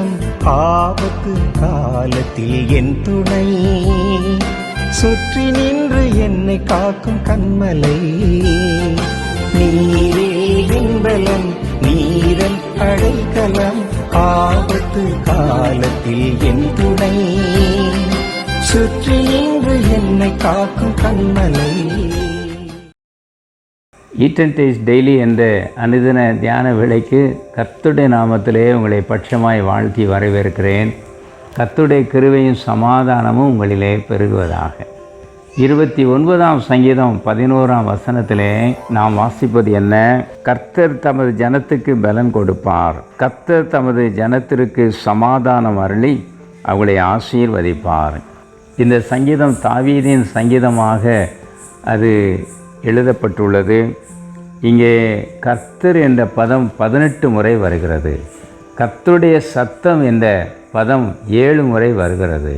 தினம் ஆபத்து காலத்தில் என் துணை. சுற்றி நின்று என்னை காக்கும் கண்மலை. நீரே இன்பலம் நீரல் அடைக்கலம். ஆபத்து காலத்தில் என் துணை. சுற்றி நின்று என்னை காக்கும் கண்மலை. ஈட் அண்ட் டேஸ்ட் டெய்லி என்ற அனுதின தியான விலைக்கு கத்துடைய நாமத்திலே உங்களை பட்சமாய் வாழ்த்தி வரவேற்கிறேன். கத்துடைய கிருவையும் சமாதானமும் உங்களிலே பெருகுவதாக. இருபத்தி ஒன்பதாம் சங்கீதம் பதினோராம் வசனத்திலே நாம் வாசிப்பது என்ன? கர்த்தர் தமது ஜனத்துக்கு பலன் கொடுப்பார். கர்த்தர் தமது ஜனத்திற்கு சமாதானம் அருளி அவளை ஆசீர்வதிப்பார். இந்த சங்கீதம் தாவீதின் சங்கீதமாக அது எழுதப்பட்டுள்ளது. இங்கே கர்த்தர் என்ற பதம் பதினெட்டு முறை வருகிறது. கர்த்தருடைய சத்தம் என்ற பதம் ஏழு முறை வருகிறது.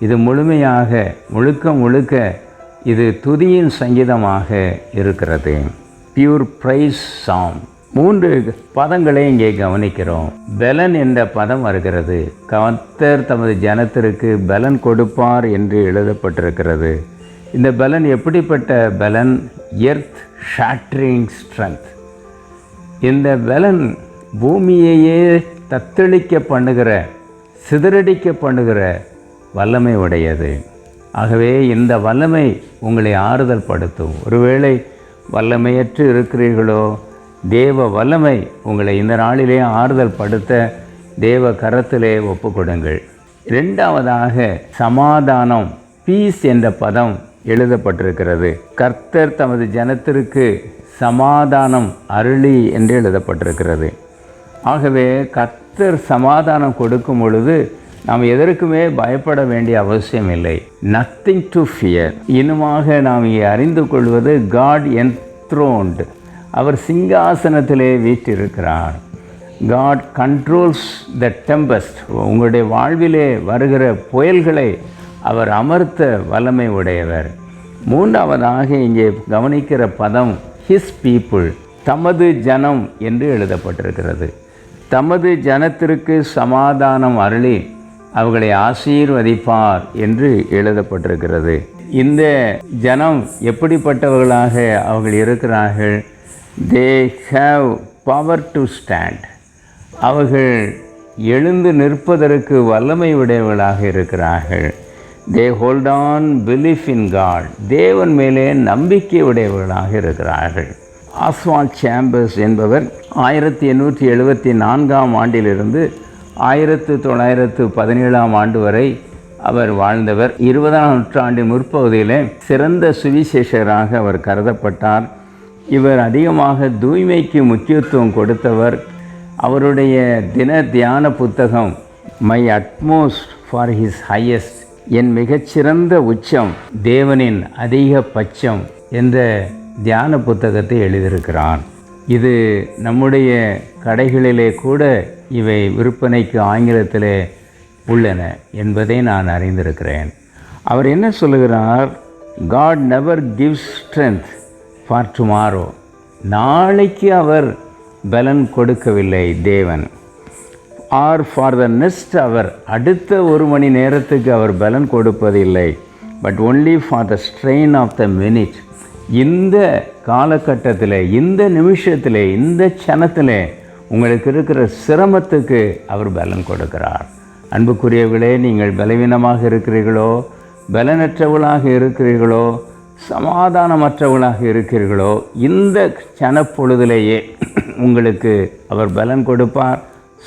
இது முழுமையாக முழுக்க முழுக்க இது துதியின் சங்கீதமாக இருக்கிறது. பியூர் பிரைஸ் சாங் மூன்று பதங்களை இங்கே கவனிக்கிறோம். பெலன் என்ற பதம் வருகிறது. கர்த்தர் தமது ஜனத்திற்கு பலன் கொடுப்பார் என்று எழுதப்பட்டிருக்கிறது. இந்த பலன் எப்படிப்பட்ட பலன்? எர்த் ஷாட்ரிங் ஸ்ட்ரென்த் இந்த பலன் பூமியையே தத்தளிக்க பண்ணுகிற சிதறடிக்க பண்ணுகிற வல்லமை உடையது. ஆகவே இந்த வல்லமை உங்களை ஆறுதல் படுத்தும். ஒருவேளை வல்லமையற்று இருக்கிறீர்களோ தேவ வல்லமை உங்களை இந்த நாளிலே ஆறுதல் படுத்த தேவ கரத்திலே ஒப்புக்கொடுங்கள் இரண்டாவதாக சமாதானம் பீஸ் என்ற பதம் எழுதப்பட்டிருக்கிறது. கர்த்தர் தமது ஜனத்திற்கு சமாதானம் அருளி என்று எழுதப்பட்டிருக்கிறது. ஆகவே கர்த்தர் சமாதானம் கொடுக்கும் பொழுது நாம் எதற்குமே பயப்பட வேண்டிய அவசியம் இல்லை. நத்திங் டு ஃபியர் இன்னுமாக நாம் இங்கே அறிந்து கொள்வது காட் என்த்ரோன்டு அவர் சிங்காசனத்திலே வீற்றிருக்கிறார். காட் கண்ட்ரோல்ஸ் த டெம்பஸ்ட் உங்களுடைய வாழ்விலே வருகிற புயல்களை அவர் அமர்த்த வல்லமை உடையவர். மூன்றாவதாக இங்கே கவனிக்கிற பதம் ஹிஸ் பீப்புள் தமது ஜனம் என்று எழுதப்பட்டிருக்கிறது. தமது ஜனத்திற்கு சமாதானம் அருளி அவர்களை ஆசீர்வதிப்பார் என்று எழுதப்பட்டிருக்கிறது. இந்த ஜனம் எப்படிப்பட்டவர்களாக அவர்கள் இருக்கிறார்கள்? They have power to stand அவர்கள் எழுந்து நிற்பதற்கு வல்லமை உடையவர்களாக இருக்கிறார்கள். They hold on belief in God தேவன் மேலே நம்பிக்கை உடையவர்களாக இருக்கிறார்கள். ஆஸ்வால் சேம்பர்ஸ் என்பவர் ஆயிரத்தி எண்ணூற்றி எழுபத்தி நான்காம் ஆண்டிலிருந்து ஆயிரத்து தொள்ளாயிரத்து பதினேழாம் ஆண்டு வரை அவர் வாழ்ந்தவர். இருபதாம் நூற்றாண்டின் முற்பகுதியிலே சிறந்த சுவிசேஷராக அவர் கருதப்பட்டார். இவர் அதிகமாக தூய்மைக்கு முக்கியத்துவம் கொடுத்தவர். அவருடைய தின தியான புத்தகம் my utmost for his highest என் மிகச்சிறந்த உச்சம் தேவனின் அதிக பட்சம் என்ற தியான புத்தகத்தை எழுதியிருக்கிறான். இது நம்முடைய கடைகளிலே கூட இவை விற்பனைக்கு ஆங்கிலத்திலே உள்ளன என்பதை நான் அறிந்திருக்கிறேன். அவர் என்ன சொல்லுகிறார்? God never gives strength for tomorrow நாளைக்கு அவர் பலன் கொடுக்கவில்லை தேவன். ஆர் ஃபார் த நெக்ஸ்ட் அவர் அடுத்த ஒரு மணி நேரத்துக்கு அவர் பலன் கொடுப்பதில்லை. But only for the strain of the minute இந்த காலகட்டத்தில் இந்த நிமிஷத்தில் இந்த க்ஷணத்தில் உங்களுக்கு இருக்கிற சிரமத்துக்கு அவர் பலன் கொடுக்கிறார். அன்புக்குரியவர்களே நீங்கள் பலவீனமாக இருக்கிறீர்களோ பலனற்றவளாக இருக்கிறீர்களோ சமாதானமற்றவளாக இருக்கிறீர்களோ இந்த க்ஷணப்பொழுதிலேயே உங்களுக்கு அவர் பலன் கொடுப்பார்.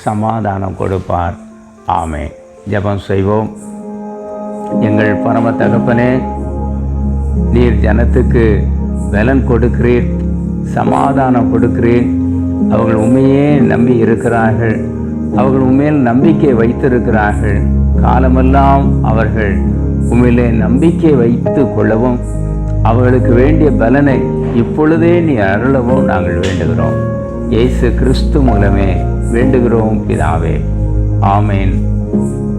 சமாதானம் கொடுப்பார். ஆமே ஜெபம் செய்வோம். எங்கள் பரம தகப்பனே நீர் ஜனத்துக்கு பலன் கொடுக்கிறீர் சமாதானம் கொடுக்கிறீர். அவர்கள் உண்மையே நம்பி இருக்கிறார்கள். அவர்கள் உண்மையில் நம்பிக்கை வைத்திருக்கிறார்கள். காலமெல்லாம் அவர்கள் உண்மையிலே நம்பிக்கை வைத்து கொள்ளவும் அவர்களுக்கு வேண்டிய பலனை இப்பொழுதே நீ அருளவும் நாங்கள் வேண்டுகிறோம். இயேசு கிறிஸ்து மூலமே வேண்டுகிறோம் பிதாவே. ஆமேன்.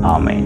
ஆமேன்.